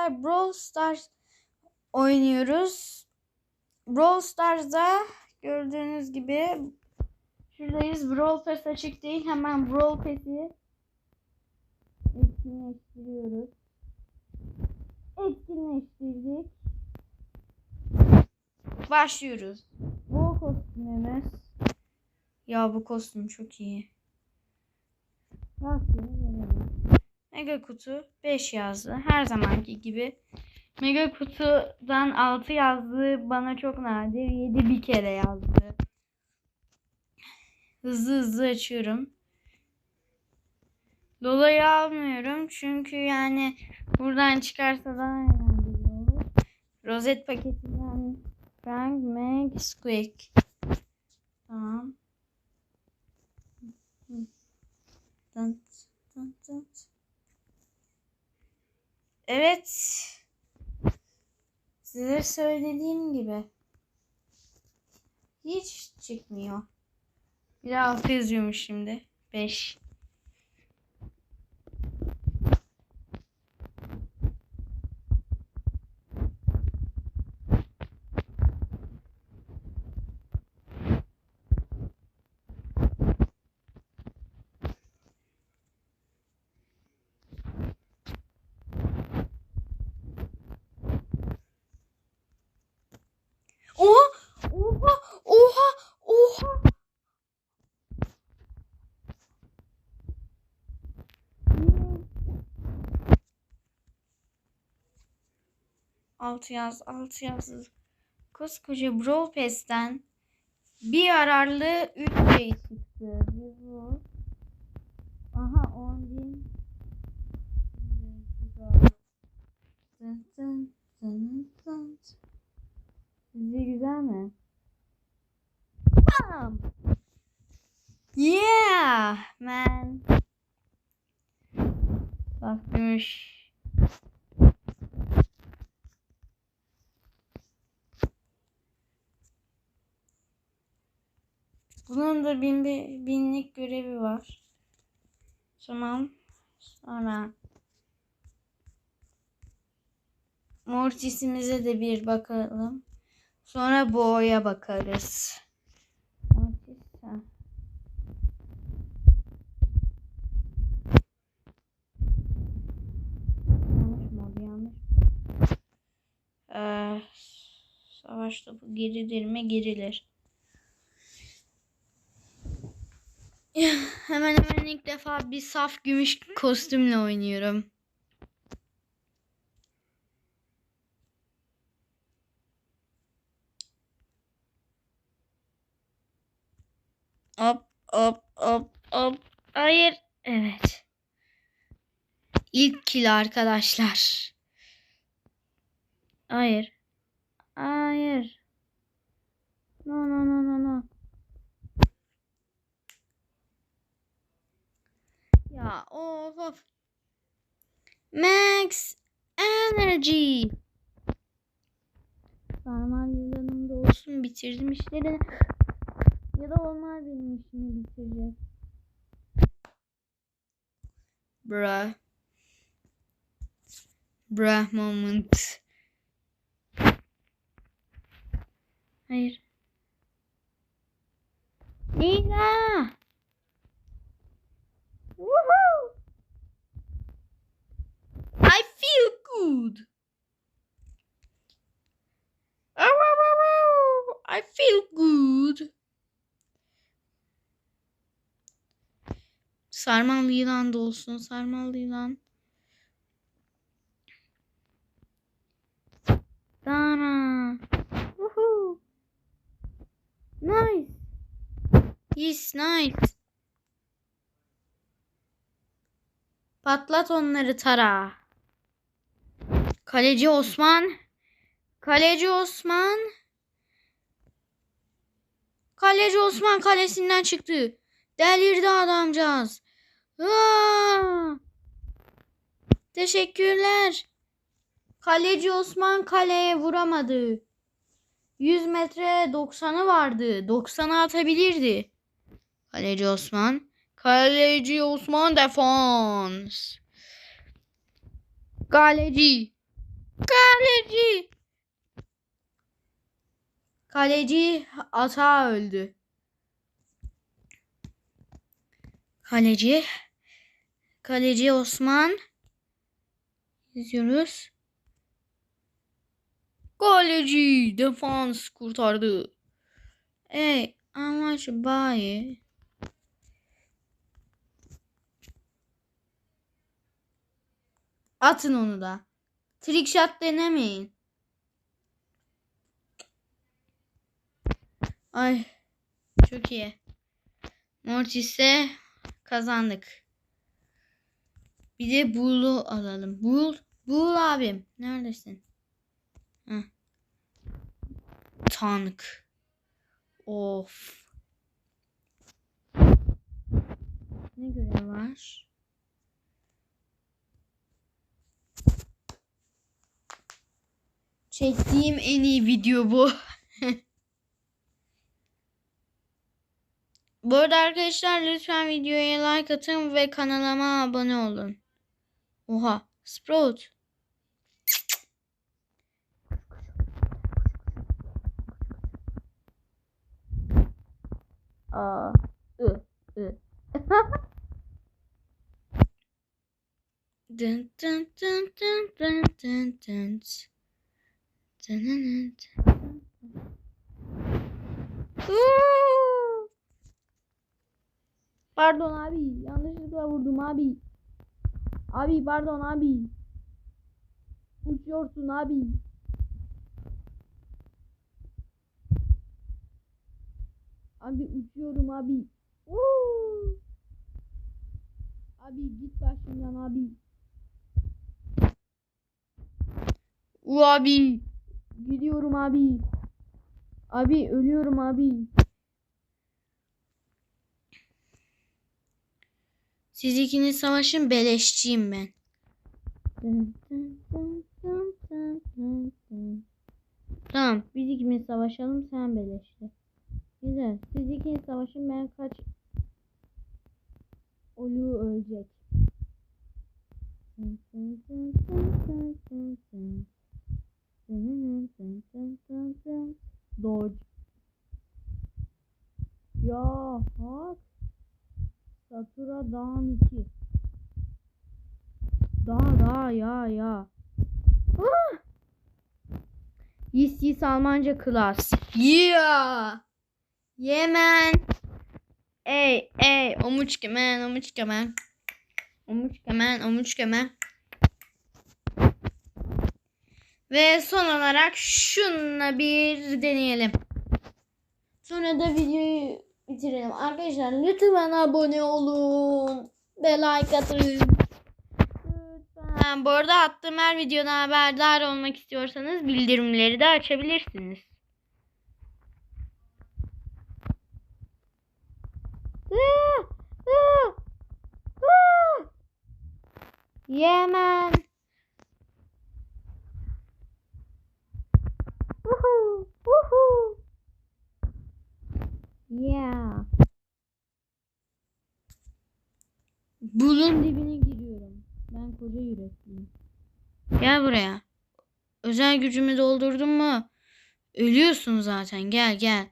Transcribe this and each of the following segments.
beraber Brawl Stars oynuyoruz. Brawl Stars'da gördüğünüz gibi şuradayız. Brawl Pass açık değil. Hemen Brawl Pass'i etkinleştiriyoruz. Etkinleştirdik. Başlıyoruz. Bu kostümümüz. Ya bu kostüm çok iyi. Verelim. Mega kutu 5 yazdı. Her zamanki gibi. Mega kutudan 6 yazdı bana çok nadir. 7 bir kere yazdı. Hızlı hızlı açıyorum. Dolayı almıyorum çünkü yani buradan çıkarsa daha eğlenceli olur. Rozet paketinden Frank, Meg, Squeak. Tamam. Dın, dın, dın. Evet. Size söylediğim gibi. Hiç çıkmıyor. Bir de altı yazıyormuş şimdi. 5. 6 yaz 6 yaz. Koskoca Brawl Pass'ten bir yararlı 3 şey çıktı. Bir bu. Aha 10 bin. Dın dın. Sizce güzel mi? Bam! Yeah man. Bak Bakmış. Bunun da bin, binlik görevi var. Tamam. Sonra Mortis'imize de bir bakalım. Sonra boğaya bakarız. Mortis. Ee, savaş topu gerilir mi? Gerilir. Hemen hemen ilk defa bir saf gümüş kostümle oynuyorum. Hop hop hop hop. Hayır. Evet. İlk kill arkadaşlar. Hayır. Hayır. No no no no no. Ya of of. Max Energy. Sarmal yılanımda olsun bitirdim işlerini. Ya da onlar benim işimi bitirecek. Bruh. Bruh moment. Hayır. Sarmal yılan da olsun. Sarmal yılan. Dana. Woohoo. Nice. Yes, nice. Patlat onları Tara. Kaleci Osman. Kaleci Osman. Kaleci Osman kalesinden çıktı. Delirdi adamcağız. Teşekkürler. Kaleci Osman kaleye vuramadı. 100 metre 90'ı vardı. 90'a atabilirdi. Kaleci Osman. Kaleci Osman defans. Kaleci. Kaleci. Kaleci ata öldü. Kaleci. Kaleci Osman. İzliyoruz. Kaleci defans kurtardı. Ey amaç bayi. Atın onu da. Trick shot denemeyin. Ay çok iyi. Mortis'e kazandık. Bir de Bull'u alalım. Bull, Bull abim. Neredesin? Heh. Tank. Of. Ne görev var? Çektiğim en iyi video bu. bu arada arkadaşlar lütfen videoya like atın ve kanalıma abone olun. Oha. Sprout. Aa. Ü. Ü. dın dın dın dın dın dın dın. Dın dın. Pardon abi. Yanlışlıkla vurdum abi. Abi pardon abi. Uçuyorsun abi. Abi uçuyorum abi. Uuu. Abi git başımdan abi. U abi. Gidiyorum abi. Abi ölüyorum abi. Siz ikiniz savaşın beleşçiyim ben. Tamam biz ikimiz savaşalım sen beleşle. Güzel. Siz ikiniz savaşın ben kaç Olu ölecek. Dodge. Ya hak. Satura dağın iki. Dağ dağ ya ya. Ah! Yis yis Almanca klas. Yeah. Yemen. Ey ey omuçke men omuçke men. Omuçke men omuçke men. Ve son olarak şunla bir deneyelim. Sonra da videoyu bitirelim. Arkadaşlar lütfen abone olun. Ve like atın. Lütfen. Bu arada attığım her videodan haberdar olmak istiyorsanız bildirimleri de açabilirsiniz. Yemen. Woohoo, woohoo. Yeah. Bulun dibine giriyorum. Ben koca yürekliyim. Gel buraya. Özel gücümü doldurdum mu? Ölüyorsun zaten. Gel gel.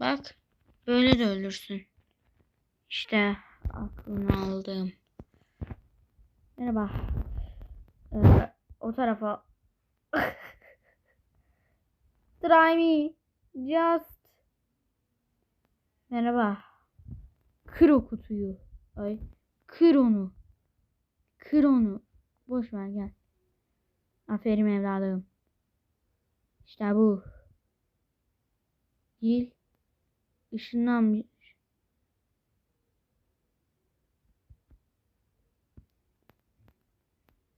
Bak. Böyle de ölürsün. İşte aklını aldım. Merhaba. Ee, o tarafa. Try me. Just. Merhaba. Kır o kutuyu. Ay. Kır onu. Kır onu. Boş ver gel. Aferin evladım. İşte bu. Dil. Işınlanmış.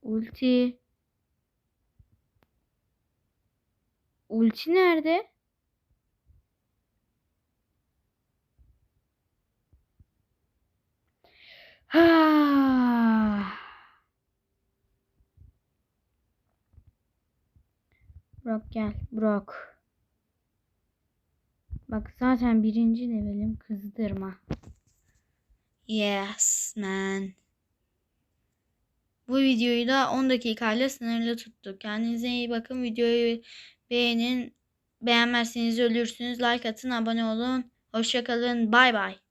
Ulti. Ulti nerede? Ha. Brock gel. Brock. Bak zaten birinci levelim kızdırma. Yes man. Bu videoyu da 10 dakikayla sınırlı tuttuk. Kendinize iyi bakın. Videoyu beğenin. Beğenmezseniz ölürsünüz. Like atın, abone olun. Hoşçakalın. Bay bay.